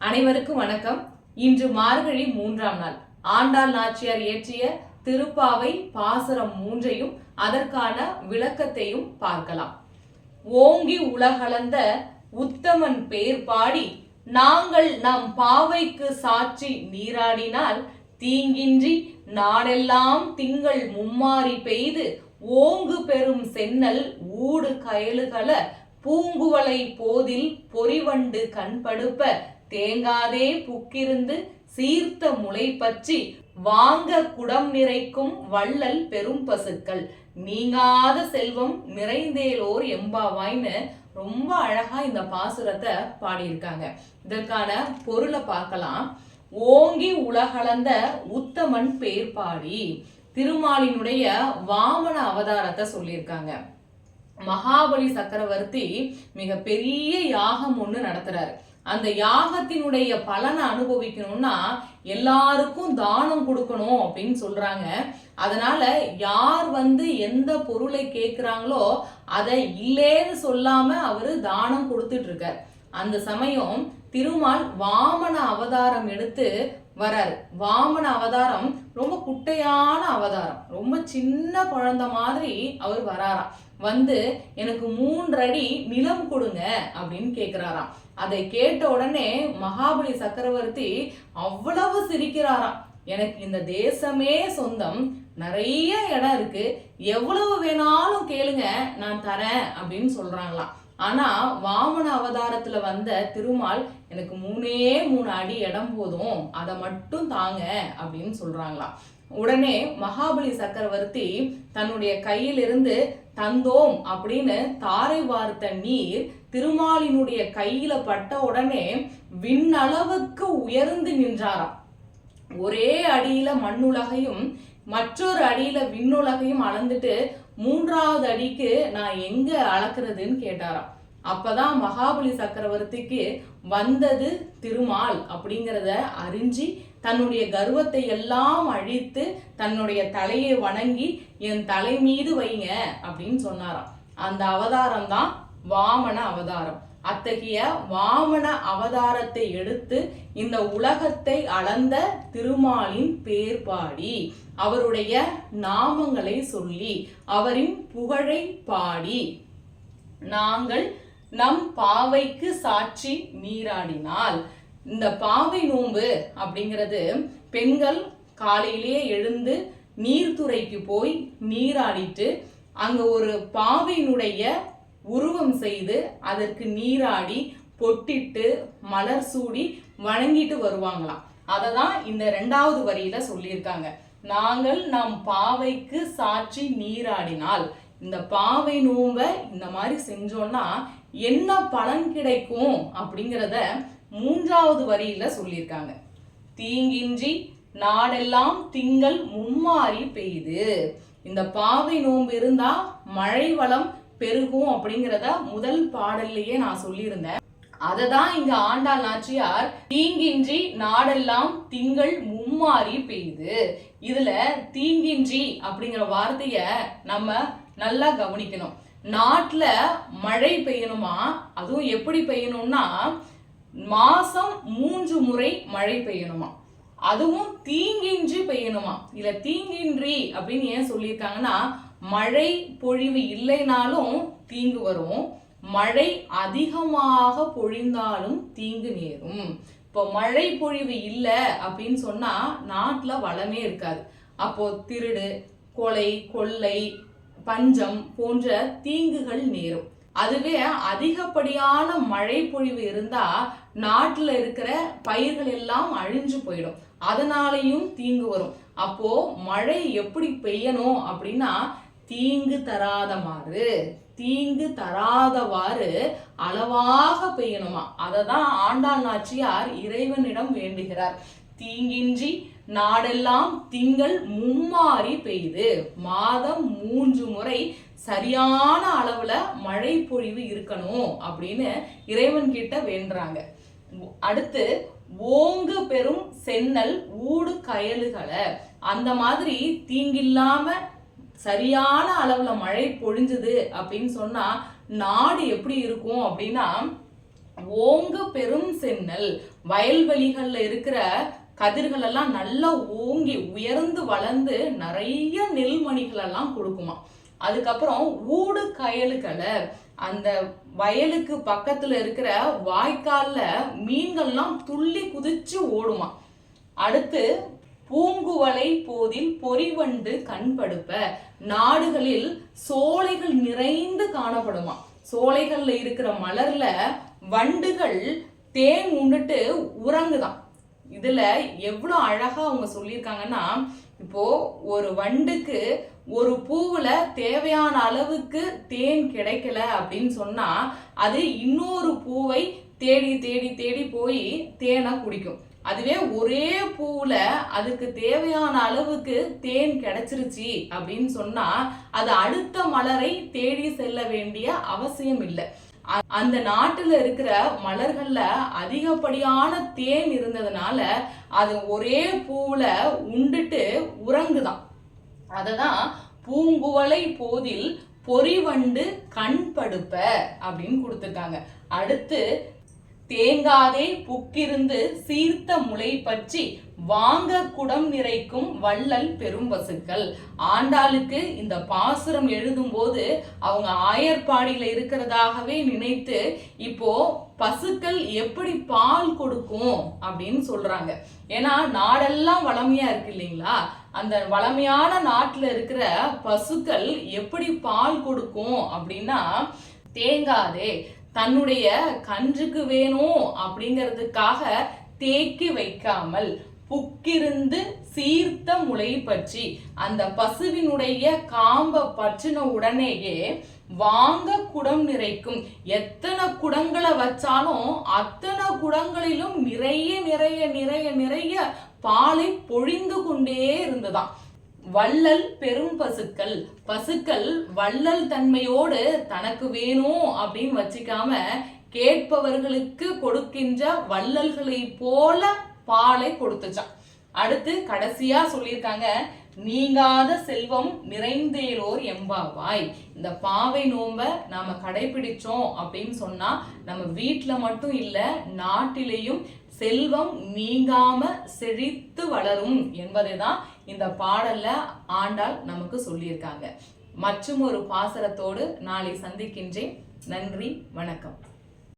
அனைவருக்கும் வணக்கம். இன்று மார்கழி மூன்றாம் நாள். ஆண்டாள் நாச்சியார் இயற்றிய திருப்பாவை பாசுரம் மூன்றையும் அதற்கான விளக்கத்தையும் பார்க்கலாம். ஓங்கி உலகளந்த உத்தமன் பேர் பாடி நாங்கள் நம் பாவைக்கு சாட்சி நீராடினால் தீங்கின்றி நாடெல்லாம் திங்கள் மும்மாறி பெய்து ஓங்கு பெரும் சென்னல் ஊடு கயலுகள பூங்குவலை போதில் பொறிவண்டு கண்படுப்ப தேங்காதே புக்கிருந்து சீர்த்த முளை பற்றி வாங்க குடம் நிறைக்கும் வள்ளல் பெரும் பசுக்கள். நீங்காத செல்வம் நிறைந்தேலோர் எம்பாவாய்னு ரொம்ப அழகா இந்த பாசுரத்தை பாடியிருக்காங்க. இதற்கான பொருளை பார்க்கலாம். ஓங்கி உலகளந்த உத்தமன் பேர் பாடி திருமாலினுடைய வாமன அவதாரத்தை சொல்லியிருக்காங்க. மகாபலி சக்கரவர்த்தி மிக பெரிய யாகம் ஒன்று நடத்துறாரு. அந்த யாகத்தினுடைய பலனை அனுபவிக்கணும்னா எல்லாருக்கும் தானம் கொடுக்கணும் அப்படின்னு சொல்றாங்க. அதனால யார் வந்து எந்த பொருளை கேட்குறாங்களோ அதை இல்லேன்னு சொல்லாம அவரு தானம் கொடுத்துட்டு இருக்கார் அந்த சமயம் திருமால் வாமன அவதாரம் எடுத்து வராரு. வாமன அவதாரம் ரொம்ப குட்டையான அவதாரம். ரொம்ப சின்ன குழந்தை மாதிரி அவர் வராராம். வந்து எனக்கு மூன்றடி நிலம் கொடுங்க அப்படின்னு கேட்குறாராம் அதை கேட்ட உடனே மகாபலி சக்கரவர்த்தி அவ்வளவு சிரிக்கிறாராம். எனக்கு இந்த தேசமே சொந்தம். நிறைய இடம் இருக்கு. எவ்வளவு வேணாலும் கேளுங்க நான் தரேன் அப்படின்னு சொல்றாங்களாம். ஆனா வாமன அவதாரத்துல வந்த திருமால் எனக்கு மூணே மூணு அடி இடம் போதும். அதை மட்டும் தாங்க அப்படின்னு சொல்றாங்களாம். உடனே மகாபலி சக்கரவர்த்தி தன்னுடைய கையிலிருந்து தந்தோம் அப்படின்னு தாரை வார்த்த நீர் திருமாலினுடைய கையில பட்ட உடனே விண்ணளவுக்கு உயர்ந்து நின்றாராம். ஒரே அடியில மண்ணுலகையும் மற்றொரு அடியில விண்ணுலகையும் அளந்துட்டு மூன்றாவது அடிக்கு நான் எங்க அளக்குறதுன்னு கேட்டாராம். அப்பதான் மகாபலி சக்கரவர்த்திக்கு வந்தது திருமால் அப்படிங்கிறத அறிஞ்சி தன்னுடைய கர்வத்தை எல்லாம் அழித்து தன்னுடைய தலையை வணங்கி என் தலை மீது வைங்க அப்படின்னு சொன்னாராம். அந்த அவதாரம் தான் வாமன அவதாரம். அத்தகைய வாமன அவதாரத்தை எடுத்து இந்த உலகத்தை அளந்த திருமாலின் பேர் பாடி அவருடைய நாமங்களை சொல்லி அவரின் புகழை பாடி நாங்கள் நம் பாவைக்கு சாட்சி நீராடினால் இந்த பாவை நோன்பு அப்படிங்கிறது பெண்கள் காலையிலேயே எழுந்து நீர்த்துறைக்கு போய் நீராடிட்டு அங்க ஒரு பாவையினுடைய உருவம் செய்து அதற்கு நீராடி பொட்டிட்டு மலர் சூடி வணங்கிட்டு வருவாங்களாம். அதை தான் இந்த ரெண்டாவது வரியில சொல்லியிருக்காங்க. நாங்கள் நம் பாவைக்கு சாட்சி நீராடினால் இந்த பாவை நோம்ப இந்த மாதிரி செஞ்சோம்னா என்ன பலன் கிடைக்கும் அப்படிங்கிறத மூன்றாவது வரியில சொல்லியிருக்காங்க. தீங்கின்றி நாடெல்லாம் திங்கள் மும்மாறி பெய்யுது இந்த பாவை நோன்பு இருந்தா மழை வளம் பெருகும் அப்படிங்கிறத முதல் பாடல்லையே நான் சொல்லியிருந்தேன். அதை தான் இங்க ஆண்டாள் நாச்சியார் தீங்கின்றி நாடெல்லாம் திங்கள் மும்மாறி பெய்யுது இதுல தீங்கின்றி அப்படிங்கிற வார்த்தைய நம்ம நல்லா கவனிக்கணும். நாட்டுல மழை பெய்யணுமா? அதுவும் எப்படி பெய்யணும்னா மாசம் மூன்று முறை மழை பெய்யணுமா? அதுவும் தீங்கின்றி பெய்யணுமா? இல்ல தீங்கின்றி அப்படின்னு ஏன் சொல்லியிருக்காங்கன்னா மழை பொழிவு இல்லைனாலும் தீங்கு வரும். மழை அதிகமாக பொழிந்தாலும் தீங்கு நேரும். இப்போ மழை பொழிவு இல்லை அப்படின்னு சொன்னா நாட்டில் வளமே இருக்காது. அப்போ திருடு கொலை கொள்ளை பஞ்சம் போன்ற தீங்குகள் நேரும். அதுவே அதிகப்படியான மழை பொழிவு இருந்தா நாட்டில் இருக்கிற பயிர்கள் எல்லாம் அழிஞ்சு போயிடும். அதனாலையும் தீங்கு வரும். அப்போ மழை எப்படி பெய்யணும் அப்படின்னா தீங்கு தராதமாறு தீங்கு தராதவாறு அளவாக பெய்யணுமா? அதை தான் ஆண்டாள் நாச்சியார் இறைவனிடம் வேண்டுகிறார். தீங்கின்றி நாடெல்லாம் திங்கள் மும்மாறி பெய்யுது மாதம் மூன்று முறை சரியான அளவுல மழை பொழிவு இருக்கணும் அப்படின்னு இறைவன் கிட்ட வேண்டுறாங்க. அடுத்து ஓங்கு பெரும் சென்னல் ஊடு கயலுகளை. அந்த மாதிரி தீங்கில்லாம சரியான அளவுல மழை பொழிஞ்சுது அப்படின்னு சொன்னா நாடு எப்படி இருக்கும் அப்படின்னா ஓங்க பெரும் சென்னல் வயல்வெளிகள்ல இருக்கிற கதிர்கள் எல்லாம் நல்லா ஓங்கி உயர்ந்து வளர்ந்து நிறைய நெல்மணிகள் எல்லாம் கொடுக்குமா. அதுக்கப்புறம் ஊடு கயலுகளை அந்த வயலுக்கு பக்கத்துல இருக்கிற வாய்க்கால்ல மீன்கள்லாம் துள்ளி குதிச்சு ஓடுமா. அடுத்து பூங்குவலை போதில் பொறிவண்டு கண்படுப்ப. நாடுகளில் சோலைகள் நிறைந்து காணப்படுமா. சோலைகள்ல இருக்கிற மலர்ல வண்டுகள் தேன் உண்டுட்டு உறங்குதான். இதில் எவ்வளோ அழகாக அவங்க சொல்லியிருக்காங்கன்னா இப்போ ஒரு வண்டுக்கு ஒரு பூவில் தேவையான அளவுக்கு தேன் கிடைக்கல அப்படின்னு சொன்னால் அது இன்னொரு பூவை தேடி தேடி தேடி போய் தேனை குடிக்கும். அதுவே ஒரே பூவில் அதுக்கு தேவையான அளவுக்கு தேன் கிடைச்சிருச்சு அப்படின்னு சொன்னால் அது அடுத்த மலரை தேடி செல்ல வேண்டிய அவசியம் இல்லை. அந்த நாட்டுல இருக்கிற மலர்கள்ல அதிகப்படியான தேன் இருந்ததுனால அது ஒரே பூவுல உண்டுட்டு உறங்குதான். அததான் பூங்குவளை போதில் பொறிவண்டு கண் படுப்ப அப்படின்னு கொடுத்துருக்காங்க. அடுத்து தேங்காதே புக்கிருந்து சீர்த்த முளை பற்றி வாங்க குடம் நிறைக்கும் வள்ளல் பெரும் பசுக்கள் ஆண்டாளுக்கு இந்த பாசுரம் எழுதும்போது அவங்க ஆயர்பாடியில இருக்கிறதாகவே நினைத்து இப்போ பசுக்கள் எப்படி பால் கொடுக்கும்? அப்படின்னு சொல்றாங்க. ஏன்னா நாடெல்லாம் வளமையா இருக்கு இல்லைங்களா? அந்த வளமையான நாட்டுல இருக்கிற பசுக்கள் எப்படி பால் கொடுக்கும் அப்படின்னா தேங்காதே தன்னுடைய கன்றுக்கு வேணும் அப்படிங்கிறதுக்காக தேக்கி வைக்காமல் புக்கிருந்து சீர்த்த முளை பற்றி அந்த பசுவினுடைய காம்ப பற்றின உடனேயே வாங்க குடம் நிறைக்கும். எத்தனை குடங்களை வச்சாலும் அத்தனை குடங்களிலும் நிறைய நிறைய நிறைய நிறைய பாலை பொழிந்து கொண்டே இருந்ததாம். வள்ளல் பெரும் பசுக்கள். பசுக்கள் வள்ளல் தன்மையோடு தனக்கு வேணும் அப்படின்னு வச்சுக்காம கேட்பவர்களுக்கு கொடுக்கின்ற வள்ளல்களை போல பாலை கொடுத்துச்சான் அடுத்து கடைசியா சொல்லியிருக்காங்க நீங்காத செல்வம் நிறைந்தேலோர் எம்பாவாய். இந்த பாவை நோம்ப நாம கடைபிடிச்சோம் அப்படின்னு சொன்னா நம்ம வீட்டுல மட்டும் இல்ல நாட்டிலேயும் செல்வம் நீங்காம செழித்து வளரும் என்பதை தான் இந்த பாடல்ல ஆண்டாள் நமக்கு சொல்லியிருக்காங்க. மற்றும் ஒரு பாசரத்தோடு நாளை சந்திக்கின்றேன். நன்றி வணக்கம்.